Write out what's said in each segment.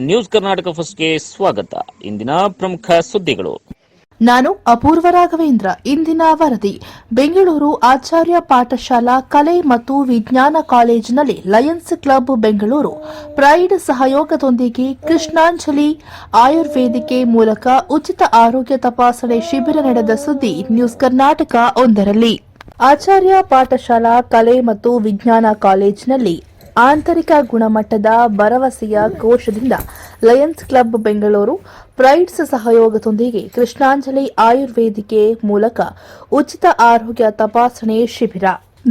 News Karnataka ಫಸ್ಟ್ಗೆ ಸ್ವಾಗತ. ಇಂದಿನ ಪ್ರಮುಖ ಸುದ್ದಿಗಳು. ನಾನು ಅಪೂರ್ವ ರಾಘವೇಂದ್ರ. ಇಂದಿನ ವರದಿ. ಬೆಂಗಳೂರು ಆಚಾರ್ಯ ಪಾಠಶಾಲಾ, ಕಲೆ ಮತ್ತು ವಿಜ್ಞಾನ ಕಾಲೇಜಿನಲ್ಲಿ ಲಯನ್ಸ್ ಕ್ಲಬ್, ಬೆಂಗಳೂರು. ಪ್ರೈಡ್ ಸಹಯೋಗದೊಂದಿಗೆ ಕೃಷ್ಣಾಂಜಲಿ ಆಯುರ್ವೇದಿಕೆ ಮೂಲಕ ಉಚಿತ ಆರೋಗ್ಯ ತಪಾಸಣೆ ಶಿಬಿರ ನಡೆದ ಸುದ್ದಿ ನ್ಯೂಸ್ ಕರ್ನಾಟಕ ಒಂದರಲ್ಲಿ. ಆಚಾರ್ಯ ಪಾಠಶಾಲಾ, ಕಲೆ ಮತ್ತು ವಿಜ್ಞಾನ ಕಾಲೇಜಿನಲ್ಲಿ ಆಂತರಿಕ ಗುಣಮಟ್ಟದ ಭರವಸೆಯ ಕೋಶದಿಂದ ಲಯನ್ಸ್ ಕ್ಲಬ್ ಬೆಂಗಳೂರು ಪ್ರೈಡ್ಸ್ ಸಹಯೋಗದೊಂದಿಗೆ ಕೃಷ್ಣಾಂಜಲಿ ಆಯುರ್ವೇದಿಕೆ ಮೂಲಕ ಉಚಿತ ಆರೋಗ್ಯ ತಪಾಸಣೆ ಶಿಬಿರ.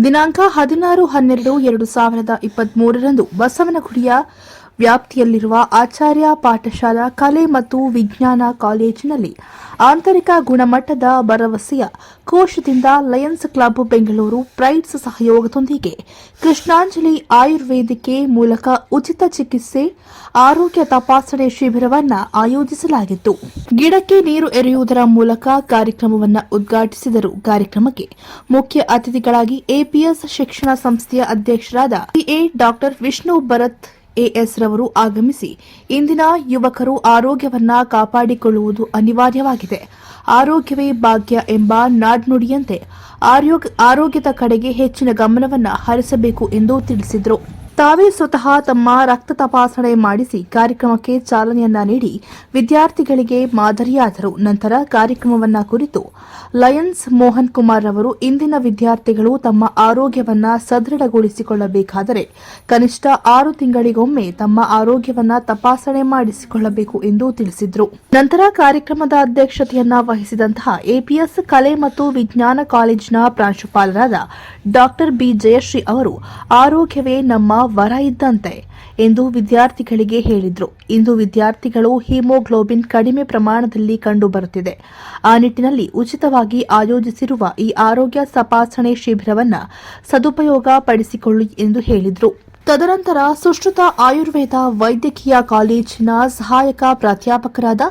ದಿನಾಂಕ ಹದಿನಾರು ಹನ್ನೆರಡು ಎರಡು ಸಾವಿರದ ಇಪ್ಪತ್ಮೂರರಂದು ಬಸವನಗುಡಿಯ ವ್ಯಾಪ್ತಿಯಲ್ಲಿರುವ ಆಚಾರ್ಯ ಪಾಠಶಾಲಾ, ಕಲೆ ಮತ್ತು ವಿಜ್ಞಾನ ಕಾಲೇಜಿನಲ್ಲಿ ಆಂತರಿಕ ಗುಣಮಟ್ಟದ ಭರವಸೆಯ ಕೋಶದಿಂದ ಲಯನ್ಸ್ ಕ್ಲಬ್ ಬೆಂಗಳೂರು ಪ್ರೈಡ್ಸ್ ಸಹಯೋಗದೊಂದಿಗೆ ಕೃಷ್ಣಾಂಜಲಿ ಆಯುರ್ವೇದಿಕೆ ಮೂಲಕ ಉಚಿತ ಚಿಕಿತ್ಸೆ, ಆರೋಗ್ಯ ತಪಾಸಣೆ ಶಿಬಿರವನ್ನು ಆಯೋಜಿಸಲಾಗಿತ್ತು. ಗಿಡಕ್ಕೆ ನೀರು ಎರೆಯುವುದರ ಮೂಲಕ ಕಾರ್ಯಕ್ರಮವನ್ನು ಉದ್ಘಾಟಿಸಿದರು. ಕಾರ್ಯಕ್ರಮಕ್ಕೆ ಮುಖ್ಯ ಅತಿಥಿಗಳಾಗಿ ಎಪಿಎಸ್ ಶಿಕ್ಷಣ ಸಂಸ್ಥೆಯ ಅಧ್ಯಕ್ಷರಾದ A doctor Vishnu Bharath AS ರವರು ಆಗಮಿಸಿ ಇಂದಿನ ಯುವಕರು ಆರೋಗ್ಯವನ್ನ ಕಾಪಾಡಿಕೊಳ್ಳುವುದು ಅನಿವಾರ್ಯವಾಗಿದೆ. ಆರೋಗ್ಯವೇ ಭಾಗ್ಯ ಎಂಬ ನಾಡ್ನುಡಿಯಂತೆ ಆರೋಗ್ಯ- ಆರೋಗ್ಯದ ಕಡೆಗೆ ಹೆಚ್ಚಿನ ಗಮನವನ್ನು ಹರಿಸಬೇಕು ಎಂದು ತಿಳಿಸಿದರು. ತಾವೇ ಸ್ವತಃ ತಮ್ಮ ರಕ್ತ ತಪಾಸಣೆ ಮಾಡಿಸಿ ಕಾರ್ಯಕ್ರಮಕ್ಕೆ ಚಾಲನೆಯನ್ನ ನೀಡಿ ವಿದ್ಯಾರ್ಥಿಗಳಿಗೆ ಮಾದರಿಯಾದರು. ನಂತರ ಕಾರ್ಯಕ್ರಮವನ್ನ ಕುರಿತು ಲಯನ್ಸ್ ಮೋಹನ್ ಕುಮಾರ್ ಅವರು ಇಂದಿನ ವಿದ್ಯಾರ್ಥಿಗಳು ತಮ್ಮ ಆರೋಗ್ಯವನ್ನ ಸದೃಢಗೊಳಿಸಿಕೊಳ್ಳಬೇಕಾದರೆ ಕನಿಷ್ಠ ಆರು ತಿಂಗಳಿಗೊಮ್ಮೆ ತಮ್ಮ ಆರೋಗ್ಯವನ್ನ ತಪಾಸಣೆ ಮಾಡಿಸಿಕೊಳ್ಳಬೇಕು ಎಂದು ತಿಳಿಸಿದರು. ನಂತರ ಕಾರ್ಯಕ್ರಮದ ಅಧ್ಯಕ್ಷತೆಯನ್ನ ವಹಿಸಿದಂತಹ ಎಪಿಎಸ್ ಕಲೆ ಮತ್ತು ವಿಜ್ಞಾನ ಕಾಲೇಜಿನ ಪ್ರಾಂಶುಪಾಲರಾದ ಡಾಕ್ಟರ್ ಬಿ. ಜಯಶ್ರೀ ಅವರು, ಆರೋಗ್ಯವೇ ನಮ್ಮ ವರ ಇದ್ದಂತೆ ಎಂದು ವಿದ್ಯಾರ್ಥಿಗಳಿಗೆ ಹೇಳಿದರು. ಇಂದು ವಿದ್ಯಾರ್ಥಿಗಳು ಹಿಮೋಗ್ಲೋಬಿನ್ ಕಡಿಮೆ ಪ್ರಮಾಣದಲ್ಲಿ ಕಂಡುಬರುತ್ತಿದೆ ಆ ನಿಟ್ಟಿನಲ್ಲಿ ಉಚಿತವಾಗಿ ಆಯೋಜಿಸಿರುವ ಈ ಆರೋಗ್ಯ ತಪಾಸಣೆ ಶಿಬಿರವನ್ನು ಸದುಪಯೋಗ ಎಂದು ಹೇಳಿದರು. ತದನಂತರ ಸುಶ್ರುತ ಆಯುರ್ವೇದ ವೈದ್ಯಕೀಯ ಕಾಲೇಜಿನ ಸಹಾಯಕ ಪ್ರಾಧ್ಯಾಪಕರಾದ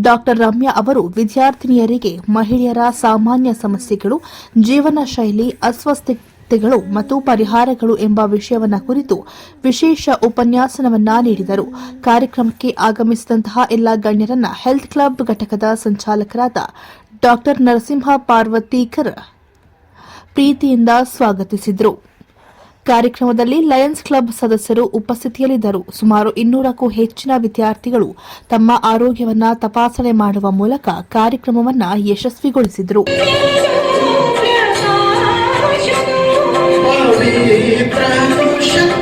ಡಾಕ್ಟರ್ ರಮ್ಯಾ ಅವರು ವಿದ್ಯಾರ್ಥಿನಿಯರಿಗೆ ಮಹಿಳೆಯರ ಸಾಮಾನ್ಯ ಸಮಸ್ಯೆಗಳು, ಜೀವನ ಶೈಲಿ ಅಸ್ವಸ್ಥತೆಗಳು ಮತ್ತು ಪರಿಹಾರಗಳು ಎಂಬ ವಿಷಯವನ್ನ ಕುರಿತು ವಿಶೇಷ ಉಪನ್ಯಾಸನವನ್ನ ನೀಡಿದರು. ಕಾರ್ಯಕ್ರಮಕ್ಕೆ ಆಗಮಿಸಿದಂತಹ ಎಲ್ಲ ಗಣ್ಯರನ್ನ ಹೆಲ್ತ್ ಕ್ಲಬ್ ಘಟಕದ ಸಂಚಾಲಕರಾದ ಡಾಕ್ಟರ್ ನರಸಿಂಹ ಪಾರ್ವತೀಕರ್ ಪ್ರೀತಿಯಿಂದ ಸ್ವಾಗತಿಸಿದರು. ಕಾರ್ಯಕ್ರಮದಲ್ಲಿ ಲಯನ್ಸ್ ಕ್ಲಬ್ ಸದಸ್ಯರು ಉಪಸ್ಥಿತಿಯಲ್ಲಿದ್ದರು. ಸುಮಾರು ಇನ್ನೂರಕ್ಕೂ ಹೆಚ್ಚಿನ ವಿದ್ಯಾರ್ಥಿಗಳು ತಮ್ಮ ಆರೋಗ್ಯವನ್ನು ತಪಾಸಣೆ ಮಾಡುವ ಮೂಲಕ ಕಾರ್ಯಕ್ರಮವನ್ನು ಯಶಸ್ವಿಗೊಳಿಸಿದರು. Прагнуща